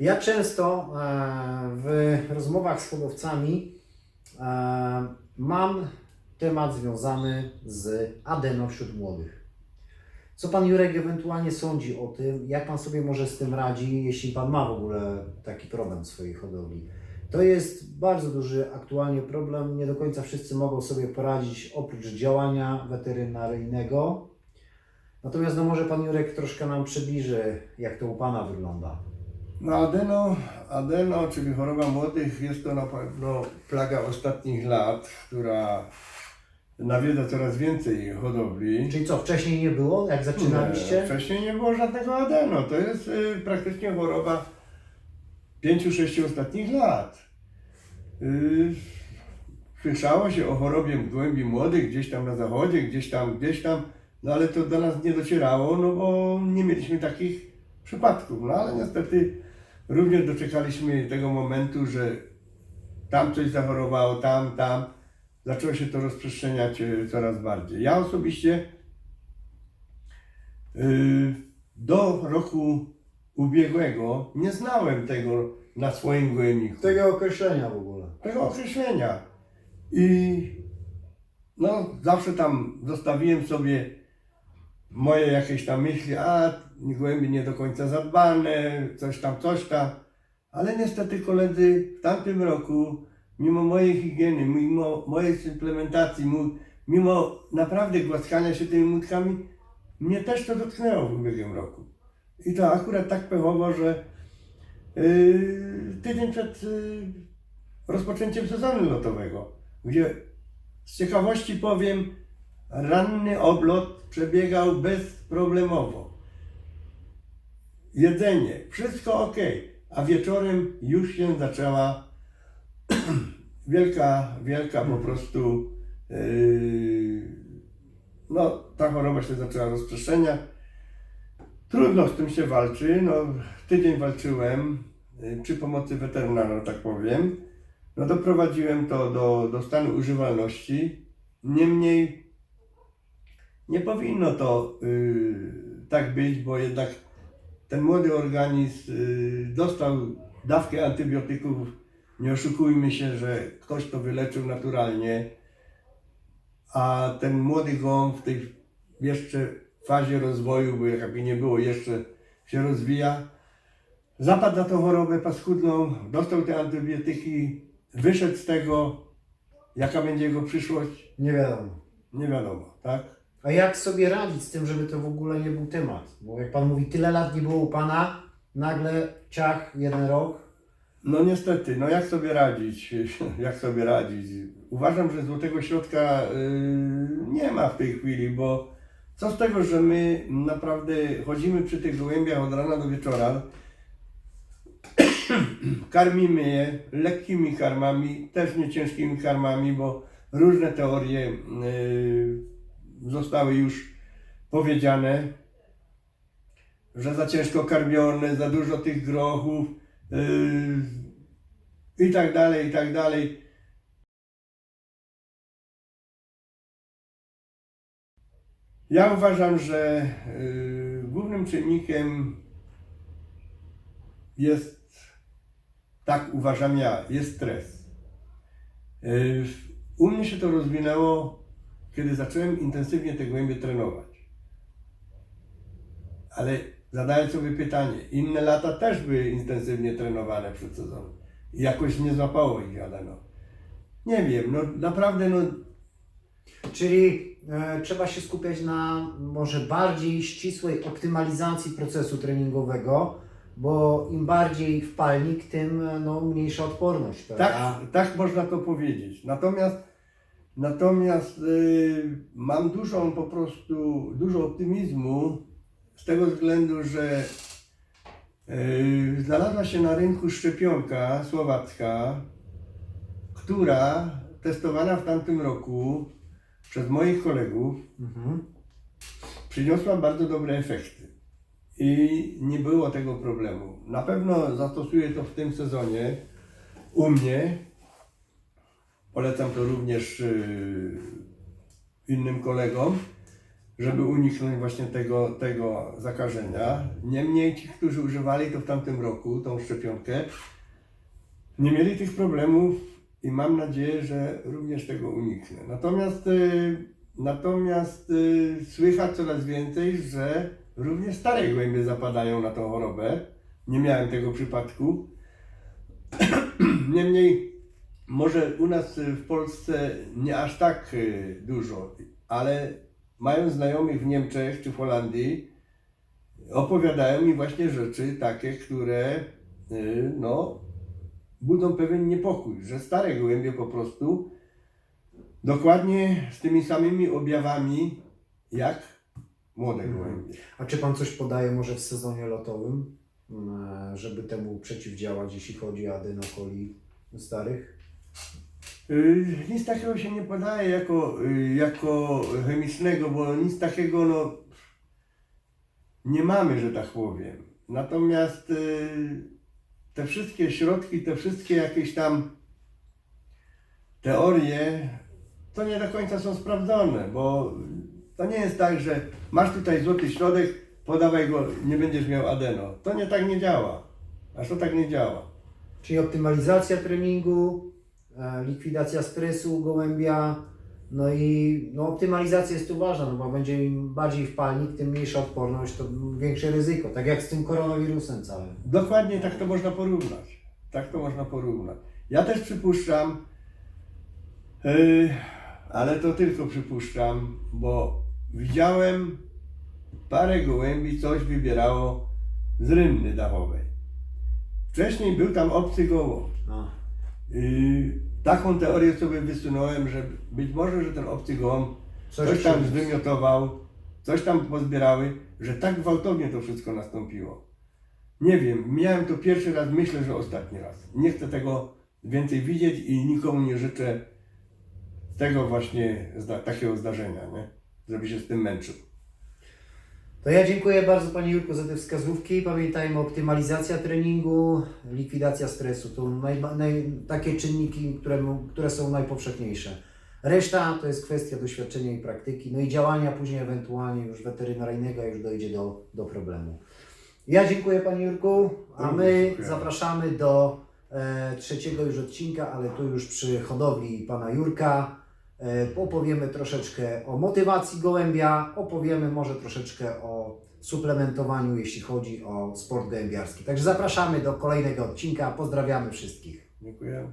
Ja często e, w rozmowach z hodowcami e, mam temat związany z adeną wśród młodych. Co Pan Jurek ewentualnie sądzi o tym? Jak Pan sobie może z tym radzi, jeśli Pan ma w ogóle taki problem w swojej hodowli? To jest bardzo duży aktualnie problem. Nie do końca wszyscy mogą sobie poradzić oprócz działania weterynaryjnego. Natomiast no może Pan Jurek troszkę nam przybliży, jak to u Pana wygląda. No adeno, adeno, czyli choroba młodych, jest to na pewno plaga ostatnich lat, która nawiedza coraz więcej hodowli. Czyli co, wcześniej nie było, jak Nie, zaczynaliście? wcześniej nie było żadnego adeno. To jest y, praktycznie choroba 5-6 ostatnich lat. Y, słyszało się o chorobie głębi młodych gdzieś tam na zachodzie, gdzieś tam, gdzieś tam, no ale to do nas nie docierało, no bo nie mieliśmy takich przypadków. No ale niestety również doczekaliśmy tego momentu, że tam coś zachorowało, tam, tam. Zaczęło się to rozprzestrzeniać y, coraz bardziej. Ja osobiście y, do roku ubiegłego nie znałem tego na swoim gołębniku Tego określenia w ogóle. tego określenia. I no, zawsze tam zostawiłem sobie moje jakieś tam myśli, a gołębie nie do końca zadbane, coś tam, coś tam. Ale niestety koledzy w tamtym roku, mimo mojej higieny, mimo mojej suplementacji, mimo naprawdę głaskania się tymi młódkami, mnie też to dotknęło w ubiegłym roku. I to akurat tak pechowo, że yy, tydzień przed yy, rozpoczęciem sezonu lotowego, gdzie z ciekawości powiem, ranny oblot przebiegał bezproblemowo. Jedzenie, wszystko ok, a wieczorem już się zaczęła wielka, wielka po prostu, yy, no ta choroba się zaczęła rozprzestrzeniać. Trudno z tym się walczy, no tydzień walczyłem yy, przy pomocy weterynarza, tak powiem. No doprowadziłem to do, do stanu używalności. Niemniej nie powinno to yy, tak być, bo jednak ten młody organizm yy, dostał dawkę antybiotyków. Nie oszukujmy się, że ktoś to wyleczył naturalnie, a ten młody gołąb w tej jeszcze fazie rozwoju, bo jakby nie było, jeszcze się rozwija, zapadł na tą chorobę paskudną, dostał te antybiotyki, wyszedł z tego, jaka będzie jego przyszłość, Nie wiadomo. nie wiadomo, tak? A jak sobie radzić z tym, żeby to w ogóle nie był temat? Bo jak Pan mówi, tyle lat nie było u Pana, nagle ciach, jeden rok. No niestety, no jak sobie radzić, jak sobie radzić? Uważam, że złotego środka yy, nie ma w tej chwili, bo co z tego, że my naprawdę chodzimy przy tych gołębiach od rana do wieczora, karmimy je lekkimi karmami, też nie ciężkimi karmami, bo różne teorie yy, zostały już powiedziane, że za ciężko karmione, za dużo tych grochów yy, i tak dalej, i tak dalej. Ja uważam, że yy, głównym czynnikiem jest, tak uważam ja, jest stres. Yy, u mnie się to rozwinęło, kiedy zacząłem intensywnie te gołębie trenować. Ale zadaję sobie pytanie, inne lata też były intensywnie trenowane przed sezonem. I jakoś nie złapało ich adeno. Nie wiem, no naprawdę, no Czyli e, trzeba się skupiać na może bardziej ścisłej optymalizacji procesu treningowego, bo im bardziej wpalnik, tym e, no, mniejsza odporność. Tak, tak można to powiedzieć. Natomiast, natomiast y, mam dużą po prostu, dużo optymizmu z tego względu, że y, znalazła się na rynku szczepionka słowacka, która testowana w tamtym roku przez moich kolegów Mhm. przyniosła bardzo dobre efekty. I nie było tego problemu. Na pewno zastosuję to w tym sezonie u mnie. Polecam to również yy, innym kolegom. żeby uniknąć właśnie tego, tego zakażenia. Niemniej ci, którzy używali to w tamtym roku, tą szczepionkę, nie mieli tych problemów i mam nadzieję, że również tego uniknę. Natomiast, y, natomiast y, słychać coraz więcej, że również stare gołębie zapadają na tą chorobę. Nie miałem tego przypadku. Niemniej, może u nas y, w Polsce nie aż tak y, dużo, ale mają znajomych w Niemczech czy w Holandii, opowiadają mi właśnie rzeczy takie, które y, no, budzą pewien niepokój, że stare gołębie po prostu dokładnie z tymi samymi objawami jak młode Mhm. gołębie. A czy Pan coś podaje może w sezonie lotowym, mm, żeby temu przeciwdziałać, jeśli chodzi o adenokoli starych? Y, Nic takiego się nie podaje jako, y, jako chemicznego, bo nic takiego no, nie mamy, że tak powiem. Natomiast y, te wszystkie środki, te wszystkie jakieś tam teorie, to nie do końca są sprawdzone, bo to nie jest tak, że masz tutaj złoty środek, podawaj go, nie będziesz miał adeno. To nie tak nie działa. Aż to tak nie działa. Czyli optymalizacja treningu, likwidacja stresu gołębia, no i no, optymalizacja jest tu ważna, no bo będzie im bardziej wpalnik, tym mniejsza odporność, to większe ryzyko, tak jak z tym koronawirusem całym. Dokładnie tak to można porównać. Tak to można porównać. Ja też przypuszczam, yy, ale to tylko przypuszczam, bo widziałem parę gołębi, coś wybierało z rynny dachowej. Wcześniej był tam obcy gołąb. Yy, taką teorię sobie wysunąłem, że być może, że ten obcy gołąb coś coś tam zwymiotował, coś tam pozbierały, że tak gwałtownie to wszystko nastąpiło. Nie wiem, miałem to pierwszy raz, myślę, że ostatni raz. Nie chcę tego więcej widzieć i nikomu nie życzę tego właśnie takiego zdarzenia, nie? Żeby się z tym męczył. To ja dziękuję bardzo Panie Jurku za te wskazówki. Pamiętajmy, optymalizacja treningu, likwidacja stresu. To naj, naj, takie czynniki, które, które są najpowszechniejsze. Reszta to jest kwestia doświadczenia i praktyki, no i działania później ewentualnie już weterynaryjnego, już dojdzie do, do problemu. Ja dziękuję Panie Jurku, a my zapraszamy do e, trzeciego już odcinka, ale tu już przy hodowli Pana Jurka. E, opowiemy troszeczkę o motywacji gołębia, opowiemy może troszeczkę o suplementowaniu, jeśli chodzi o sport gołębiarski. Także zapraszamy do kolejnego odcinka. Pozdrawiamy wszystkich. Dziękuję.